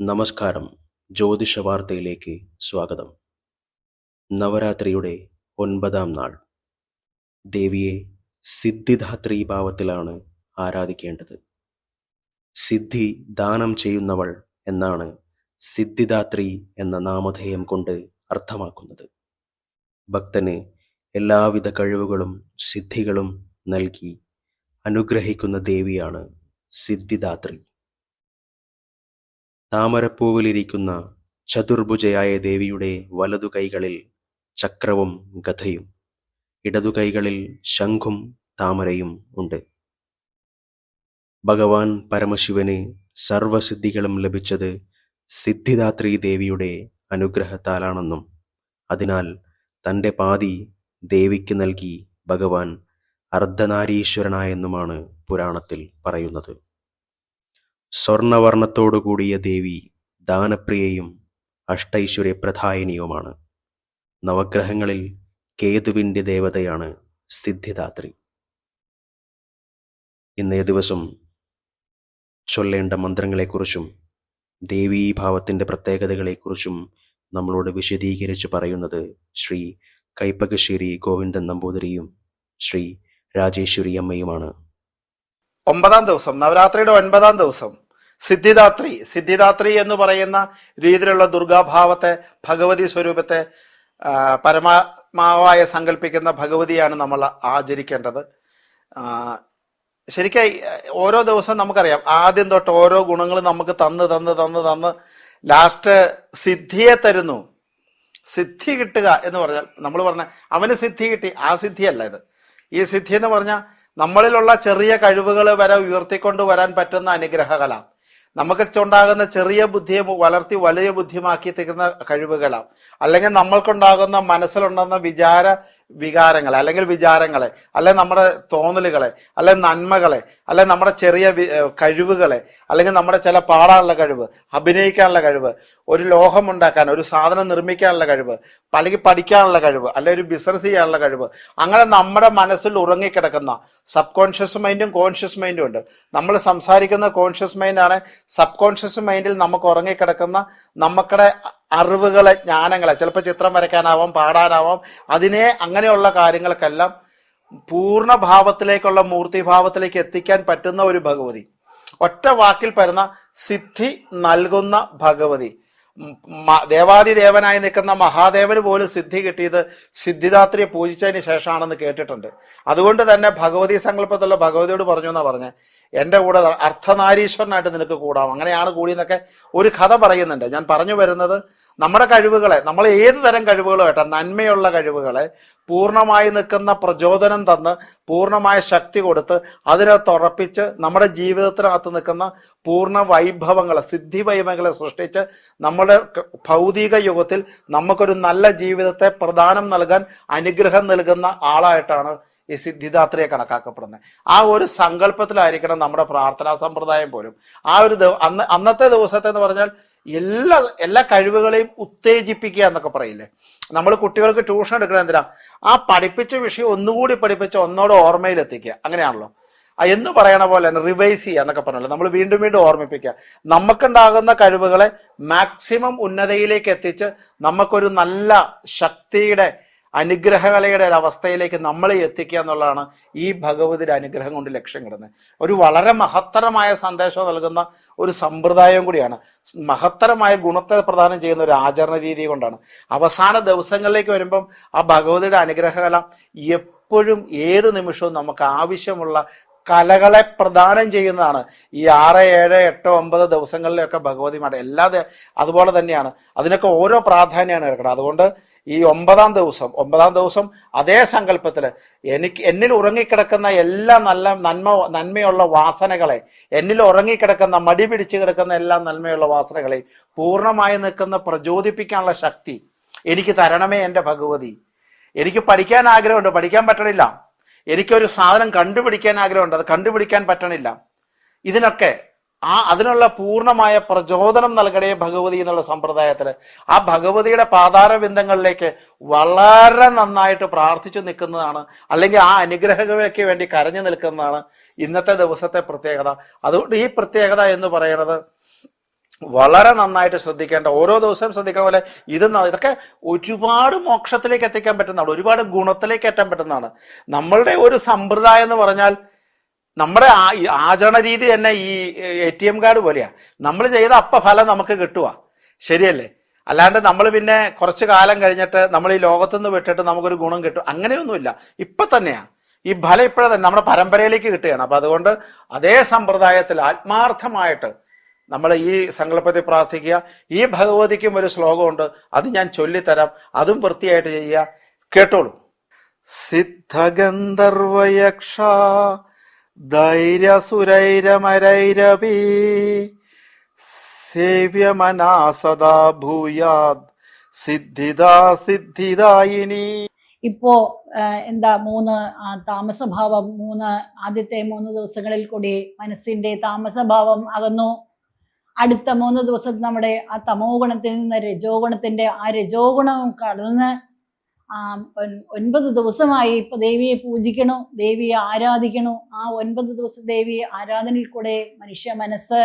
നമസ്കാരം. ജ്യോതിഷ വാർത്തയിലേക്ക് സ്വാഗതം. നവരാത്രിയുടെ ഒൻപതാം നാൾ. ദേവിയെ സിദ്ധിധാത്രി ഭാവത്തിലാണ് ആരാധിക്കേണ്ടത്. സിദ്ധി ദാനം ചെയ്യുന്നവൾ എന്നാണ് സിദ്ധിദാത്രി എന്ന നാമധേയം കൊണ്ട് അർത്ഥമാക്കുന്നത്. ഭക്തന് എല്ലാവിധ കഴിവുകളും സിദ്ധികളും നൽകി അനുഗ്രഹിക്കുന്ന ദേവിയാണ് സിദ്ധിദാത്രി. താമരപ്പൂവിലിരിക്കുന്ന ചതുർഭുജയായ ദേവിയുടെ വലതു കൈകളിൽ ചക്രവും ഗഥയും ഇടതു കൈകളിൽ ശംഖും താമരയും ഉണ്ട്. ഭഗവാൻ പരമശിവന് സർവസിദ്ധികളും ലഭിച്ചത് സിദ്ധിദാത്രി ദേവിയുടെ അനുഗ്രഹത്താലാണെന്നും അതിനാൽ തന്റെ പാതി ദേവിക്ക് നൽകി ഭഗവാൻ അർദ്ധനാരീശ്വരനായെന്നുമാണ് പുരാണത്തിൽ പറയുന്നത്. സ്വർണവർണത്തോടുകൂടിയ ദേവി ദാനപ്രിയയും അഷ്ടൈശ്വര്യപ്രധായിനിയുമാണ്. നവഗ്രഹങ്ങളിൽ കേതുവിന്റെ ദേവതയാണ് സിദ്ധിദാത്രി. ഇന്നേ ദിവസം ചൊല്ലേണ്ട മന്ത്രങ്ങളെക്കുറിച്ചും ദേവീഭാവത്തിന്റെ പ്രത്യേകതകളെക്കുറിച്ചും നമ്മളോട് വിശദീകരിച്ച് പറയുന്നത് ശ്രീ കൈപ്പകശ്ശേരി ഗോവിന്ദൻ നമ്പൂതിരിയും ശ്രീ രാജേശ്വരി അമ്മയുമാണ്. ഒമ്പതാം ദിവസം നവരാത്രിയുടെ ഒൻപതാം ദിവസം സിദ്ധിദാത്രി സിദ്ധിദാത്രി എന്ന് പറയുന്ന രീതിയിലുള്ള ദുർഗാഭാവത്തെ ഭഗവതി സ്വരൂപത്തെ പരമാത്മാവായ സങ്കല്പിക്കുന്ന ഭഗവതിയാണ് നമ്മൾ ആചരിക്കേണ്ടത്. ശരിക്കും ഓരോ ദിവസം നമുക്കറിയാം. ആദ്യം തൊട്ട് ഓരോ ഗുണങ്ങളും നമുക്ക് തന്ന് തന്ന് തന്ന് തന്ന് ലാസ്റ്റ് സിദ്ധിയെ തരുന്നു. സിദ്ധി കിട്ടുക എന്ന് പറഞ്ഞാൽ നമ്മൾ പറഞ്ഞ അവന് സിദ്ധി കിട്ടി ആ സിദ്ധിയല്ല ഇത്. ഈ സിദ്ധി എന്ന് പറഞ്ഞാൽ നമ്മളിലുള്ള ചെറിയ കഴിവുകൾ വരെ ഉയർത്തിക്കൊണ്ട് വരാൻ പറ്റുന്ന അനുഗ്രഹകല. നമുക്ക് ഉണ്ടാകുന്ന ചെറിയ ബുദ്ധിയെ വളർത്തി വലിയ ബുദ്ധിമാക്കി തീർന്ന കഴിവുകളാം അല്ലെങ്കിൽ നമ്മൾക്കുണ്ടാകുന്ന മനസ്സിലുണ്ടെന്ന വിചാര വികാരങ്ങളെ അല്ലെങ്കിൽ വിചാരങ്ങളെ അല്ലെ നമ്മുടെ തോന്നലുകളെ അല്ലെ നന്മകളെ അല്ലെ നമ്മുടെ ചെറിയ കഴിവുകളെ അല്ലെങ്കിൽ നമ്മുടെ ചില പാടാനുള്ള കഴിവ് അഭിനയിക്കാനുള്ള കഴിവ് ഒരു ലോഹം ഉണ്ടാക്കാൻ ഒരു സാധനം നിർമ്മിക്കാനുള്ള കഴിവ് അല്ലെങ്കിൽ പഠിക്കാനുള്ള കഴിവ് അല്ലെ ഒരു ബിസിനസ് ചെയ്യാനുള്ള കഴിവ് അങ്ങനെ നമ്മുടെ മനസ്സിൽ ഉറങ്ങിക്കിടക്കുന്ന സബ് കോൺഷ്യസ് മൈൻഡും കോൺഷ്യസ് മൈൻഡും ഉണ്ട്. നമ്മൾ സംസാരിക്കുന്ന കോൺഷ്യസ് മൈൻഡാണ് സബ് കോൺഷ്യസ് മൈൻഡിൽ നമുക്ക് ഉറങ്ങിക്കിടക്കുന്ന നമുക്കുടെ അറിവുകളെ ജ്ഞാനങ്ങളെ ചിലപ്പോൾ ചിത്രം വരയ്ക്കാനാവാം പാടാനാവാം അതിനെ അങ്ങനെയുള്ള കാര്യങ്ങൾക്കെല്ലാം പൂർണഭാവത്തിലേക്കുള്ള മൂർത്തിഭാവത്തിലേക്ക് എത്തിക്കാൻ പറ്റുന്ന ഒരു ഭഗവതി. ഒറ്റ വാക്കിൽ പരുന്ന സിദ്ധി നൽകുന്ന ഭഗവതി. ദേവാദിദേവനായി നിൽക്കുന്ന മഹാദേവന് പോലും സിദ്ധി കിട്ടിയത് സിദ്ധിദാത്രിയെ പൂജിച്ചതിന് ശേഷമാണെന്ന് കേട്ടിട്ടുണ്ട്. അതുകൊണ്ട് തന്നെ ഭഗവതി സങ്കല്പത്തിലുള്ള ഭഗവതിയോട് പറഞ്ഞു എന്നാ പറഞ്ഞത് എന്റെ കൂടെ അർത്ഥനാരീശ്വരനായിട്ട് നിനക്ക് കൂടാം. അങ്ങനെയാണ് കൂടി എന്നൊക്കെ ഒരു കഥ പറയുന്നുണ്ട്. ഞാൻ പറഞ്ഞു വരുന്നത് നമ്മുടെ കഴിവുകളെ നമ്മൾ ഏത് തരം കഴിവുകളുമായിട്ട് നന്മയുള്ള കഴിവുകളെ പൂർണമായി നിൽക്കുന്ന പ്രചോദനം തന്ന് പൂർണമായ ശക്തി കൊടുത്ത് അതിനെ തുറപ്പിച്ച് നമ്മുടെ ജീവിതത്തിനകത്ത് നിൽക്കുന്ന പൂർണ വൈഭവങ്ങളെ സിദ്ധി വൈഭവങ്ങളെ സൃഷ്ടിച്ച് നമ്മുടെ ഭൗതിക യുഗത്തിൽ നമുക്കൊരു നല്ല ജീവിതത്തെ പ്രദാനം നൽകാൻ അനുഗ്രഹം നൽകുന്ന ആളായിട്ടാണ് ഈ സിദ്ധിദാത്രിയെ കണക്കാക്കപ്പെടുന്നത്. ആ ഒരു സങ്കല്പത്തിലായിരിക്കണം നമ്മുടെ പ്രാർത്ഥനാ സമ്പ്രദായം പോലും. ആ ഒരു അന്ന് അന്നത്തെ ദിവസത്തെ എന്ന് പറഞ്ഞാൽ എല്ലാ എല്ലാ കഴിവുകളെയും ഉത്തേജിപ്പിക്കുക എന്നൊക്കെ പറയില്ലേ? നമ്മൾ കുട്ടികൾക്ക് ട്യൂഷൻ എടുക്കണം എന്തിനാ? ആ പഠിപ്പിച്ച വിഷയം ഒന്നുകൂടി പഠിപ്പിച്ച് ഒന്നോട് ഓർമ്മയിലെത്തിക്കുക. അങ്ങനെയാണല്ലോ. എന്ന് പറയണ പോലെ തന്നെ റിവൈസ് ചെയ്യുക എന്നൊക്കെ പറഞ്ഞല്ലോ. നമ്മൾ വീണ്ടും വീണ്ടും ഓർമ്മിപ്പിക്കുക. നമുക്കുണ്ടാകുന്ന കഴിവുകളെ മാക്സിമം ഉന്നതയിലേക്ക് എത്തിച്ച് നമുക്കൊരു നല്ല ശക്തിയുടെ അനുഗ്രഹകലയുടെ ഒരു അവസ്ഥയിലേക്ക് നമ്മളെ എത്തിക്കുക എന്നുള്ളതാണ് ഈ ഭഗവതിയുടെ അനുഗ്രഹം കൊണ്ട് ലക്ഷ്യം കിടുന്നത്. ഒരു വളരെ മഹത്തരമായ സന്ദേശം നൽകുന്ന ഒരു സമ്പ്രദായം കൂടിയാണ്. മഹത്തരമായ ഗുണത്തെ പ്രദാനം ചെയ്യുന്ന ഒരു ആചരണ രീതി കൊണ്ടാണ്. അവസാന ദിവസങ്ങളിലേക്ക് വരുമ്പം ആ ഭഗവതിയുടെ അനുഗ്രഹകല എപ്പോഴും ഏത് നിമിഷവും നമുക്ക് ആവശ്യമുള്ള കലകളെ പ്രദാനം ചെയ്യുന്നതാണ്. ഈ ആറ് ഏഴ് എട്ട് ഒമ്പത് ദിവസങ്ങളിലൊക്കെ ഭഗവതിമാരുടെ എല്ലാ അതുപോലെ തന്നെയാണ്. അതിനൊക്കെ ഓരോ പ്രാധാന്യമാണ് എടുക്കണം അതുകൊണ്ട് ഈ ഒമ്പതാം ദിവസം ഒമ്പതാം ദിവസം അതേ സങ്കല്പത്തിൽ എനിക്ക് എന്നിൽ ഉറങ്ങിക്കിടക്കുന്ന എല്ലാ നല്ല നന്മ നന്മയുള്ള വാസനകളെ എന്നിൽ ഉറങ്ങിക്കിടക്കുന്ന മടി പിടിച്ച് കിടക്കുന്ന എല്ലാ നന്മയുള്ള വാസനകളെ പൂർണമായി നിൽക്കുന്ന പ്രചോദിപ്പിക്കാനുള്ള ശക്തി എനിക്ക് തരണമേ എന്റെ ഭഗവതി. എനിക്ക് പഠിക്കാൻ ആഗ്രഹമുണ്ട്. പഠിക്കാൻ പറ്റണില്ല. എനിക്കൊരു സാധനം കണ്ടുപിടിക്കാൻ ആഗ്രഹമുണ്ട്. അത് കണ്ടുപിടിക്കാൻ പറ്റണില്ല. ഇതിനൊക്കെ ആ അതിനുള്ള പൂർണമായ പ്രചോദനം നൽകണേ ഭഗവതി എന്നുള്ള സമ്പ്രദായത്തിൽ ആ ഭഗവതിയുടെ പാതാരബിന്ദങ്ങളിലേക്ക് വളരെ നന്നായിട്ട് പ്രാർത്ഥിച്ചു നിൽക്കുന്നതാണ്. അല്ലെങ്കിൽ ആ അനുഗ്രഹങ്ങൾക്ക് വേണ്ടി കരഞ്ഞു നിൽക്കുന്നതാണ് ഇന്നത്തെ ദിവസത്തെ പ്രത്യേകത. അതുകൊണ്ട് ഈ പ്രത്യേകത എന്ന് പറയുന്നത് വളരെ നന്നായിട്ട് ശ്രദ്ധിക്കേണ്ട ഓരോ ദിവസവും ശ്രദ്ധിക്കുന്ന പോലെ ഇത് ഇതൊക്കെ ഒരുപാട് മോക്ഷത്തിലേക്ക് എത്തിക്കാൻ പറ്റുന്നതാണ് ഒരുപാട് ഗുണത്തിലേക്ക് എത്താൻ പറ്റുന്നതാണ്. നമ്മളുടെ ഒരു സമ്പ്രദായം എന്ന് പറഞ്ഞാൽ നമ്മുടെ ആചരണ രീതി തന്നെ ഈ എ ടി എം കാർഡ് പോലെയാ. നമ്മൾ ചെയ്ത അപ്പ ഫലം നമുക്ക് കിട്ടുക ശരിയല്ലേ? അല്ലാണ്ട് നമ്മൾ പിന്നെ കുറച്ച് കാലം കഴിഞ്ഞിട്ട് നമ്മൾ ഈ ലോകത്തുനിന്ന് വിട്ടിട്ട് നമുക്കൊരു ഗുണം കിട്ടും. അങ്ങനെയൊന്നുമില്ല. ഇപ്പൊ തന്നെയാണ് ഈ ഫലം ഇപ്പോഴത്തെ നമ്മുടെ പരമ്പരയിലേക്ക് കിട്ടുകയാണ്. അപ്പൊ അതുകൊണ്ട് അതേ സമ്പ്രദായത്തിൽ ആത്മാർത്ഥമായിട്ട് നമ്മൾ ഈ സങ്കല്പത്തിൽ പ്രാർത്ഥിക്കുക. ഈ ഭഗവതിക്കും ഒരു ശ്ലോകമുണ്ട്. അത് ഞാൻ ചൊല്ലിത്തരാം. അതും വൃത്തിയായിട്ട് ചെയ്യുക. കേട്ടോളൂ. സിദ്ധഗന്ധർവയക്ഷ ധൈര്യസുരൈരമരൈരവി സേവ്യമനാ സദാ ഭൂയാത് സിദ്ധിദാ സിദ്ധിദായിനി. ഇപ്പോ എന്താ മൂന്ന് താമസഭാവം മൂന്ന് ആദ്യത്തെ മൂന്ന് ദിവസങ്ങളിൽ കൂടി മനസ്സിന്റെ താമസഭാവം അകന്നു. അടുത്ത മൂന്ന് ദിവസം നമ്മുടെ ആ തമോ ഗുണത്തിൽ നിന്ന് രജോ ഗുണത്തിന്റെ ആ രജോ ഗുണം കടന്ന് ഒൻപത് ദിവസമായി ഇപ്പൊ ദേവിയെ പൂജിക്കണു ദേവിയെ ആരാധിക്കണു. ആ ഒൻപത് ദിവസം ദേവിയെ ആരാധനയിൽ കൂടെ മനുഷ്യ മനസ്സ്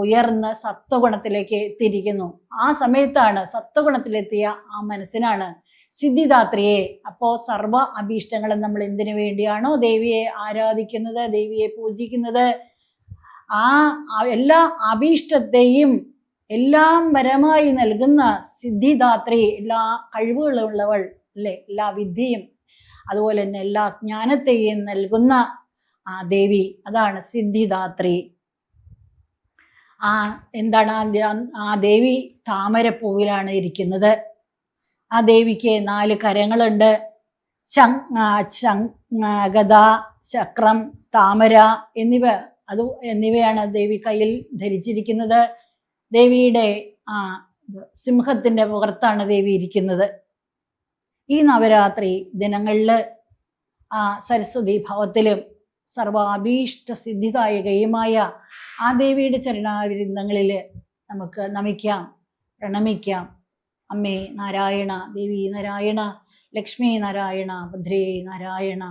ഉയർന്ന് സത്വഗുണത്തിലേക്ക് എത്തിയിരിക്കുന്നു. ആ സമയത്താണ് സത്വഗുണത്തിലെത്തിയ ആ മനസ്സിനാണ് സിദ്ധിദാത്രിയെ. അപ്പോ സർവ അഭീഷ്ടങ്ങളും നമ്മൾ എന്തിനു വേണ്ടിയാണോ ദേവിയെ ആരാധിക്കുന്നത് ദേവിയെ പൂജിക്കുന്നത്? ആ എല്ലാ അഭീഷ്ടത്തെയും എല്ലാം വരമായി നൽകുന്ന സിദ്ധിദാത്രി എല്ലാ കഴിവുകളുള്ളവൾ അല്ലേ? എല്ലാ വിദ്യയും അതുപോലെ തന്നെ എല്ലാ ജ്ഞാനത്തെയും നൽകുന്ന ആ ദേവി അതാണ് സിദ്ധിദാത്രി. ആ എന്താണ് ആ ദേവി താമരപ്പൂവിലാണ് ഇരിക്കുന്നത്. ആ ദേവിക്ക് നാല് കരങ്ങളുണ്ട്. ശങ് ശങ് ഗത ഗദ ചക്രം താമര എന്നിവ അത് എന്നിവയാണ് ദേവി കയ്യിൽ ധരിച്ചിരിക്കുന്നത്. ദേവിയുടെ ആ സിംഹത്തിന്റെ പുറത്താണ് ദേവി ഇരിക്കുന്നത്. ഈ നവരാത്രി ദിനങ്ങളിൽ ആ സരസ്വതി ഭവത്തിലും സർവാഭീഷ്ട സിദ്ധിദായകയുമായ ആ ദേവിയുടെ ചരണാവിരുന്നങ്ങളിൽ നമുക്ക് നമിക്കാം പ്രണമിക്കാം. അമ്മേ നാരായണ ദേവി നാരായണ ലക്ഷ്മി നാരായണ ഭദ്രേ നാരായണ.